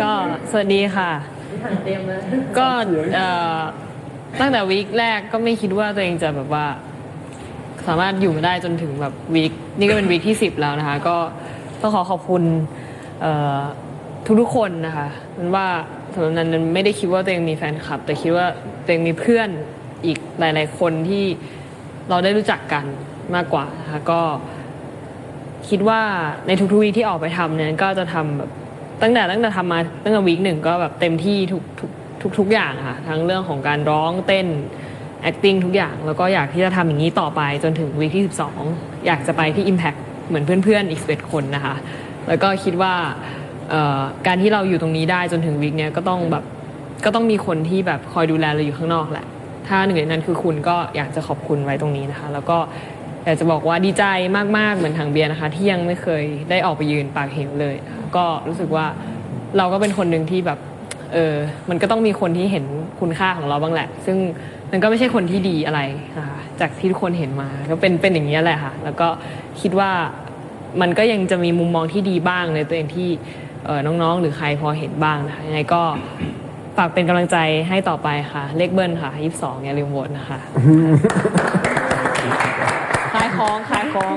ก็สวัสดีค่ะ เตรียมเลยก็เอ่อตั้งแต่วีคแรกก็ไม่คิดว่าตัวเองจะแบบว่า สามารถอยู่มาได้จนถึงแบบวีคนี่ก็เป็นวีคที่10แล้วนะคะ ก็ต้องขอขอบคุณเอ่อทุกๆคนนะคะมันว่าสำหรับนั้นนั้นไม่ได้คิดว่าตัวเองมีแฟนคลับ แต่คิดว่าตัวเองมีเพื่อนอีกหลาย ๆ คนที่เราได้รู้จักกันมากกว่านะคะก็ คิดว่าในทุกๆวีคที่ออกไปทำเนี่ยก็จะทำแบบ ตั้งแต่ตั้งแต่ทำมาตั้งแต่วีคหนึ่งก็แบบเต็มที่ทุกทุกทุกทุกอย่างค่ะทั้งเรื่องของการร้องเต้น acting ทุกอย่าง แล้วก็อยากที่จะทำอย่างนี้ต่อไปจนถึงวีคที่ 12 อยากจะไปที่ Impact เหมือนเพื่อนๆอีก11คนนะคะ แล้วก็คิดว่าการที่เราอยู่ตรงนี้ได้จนถึงวีคเนี้ยก็ต้องแบบก็ต้องมีคนที่แบบคอยดูแลเราอยู่ข้างนอกแหละ ถ้าหนึ่งในนั้นคือคุณก็อยากจะขอบคุณไว้ตรงนี้นะคะ แล้วก็ อยากจะบอกว่าดีใจมาก ๆ เหมือนทางเบียร์นะคะ ที่ยังไม่เคยได้ออกไปยืนปากเหวเลยนะคะก็รู้สึกว่าเราก็เป็นคนหนึ่งที่แบบเออมันก็ต้องมีคนที่เห็นคุณค่าของเราบ้างแหละ ซึ่งมันก็ไม่ใช่คนที่ดีอะไรนะคะจากที่ทุกคนเห็นมาก็เป็นเป็นอย่างนี้แหละค่ะ แล้วก็คิดว่ามันก็ยังจะมีมุมมองที่ดีบ้างในตัวเองที่เออน้องๆ หรือใครพอเห็นบ้างนะคะยังไงก็ฝากเป็นกำลังใจให้ต่อไปค่ะ เลขเบิ้ลค่ะ 22อย่าลืมโหวตนะคะ ของขายของ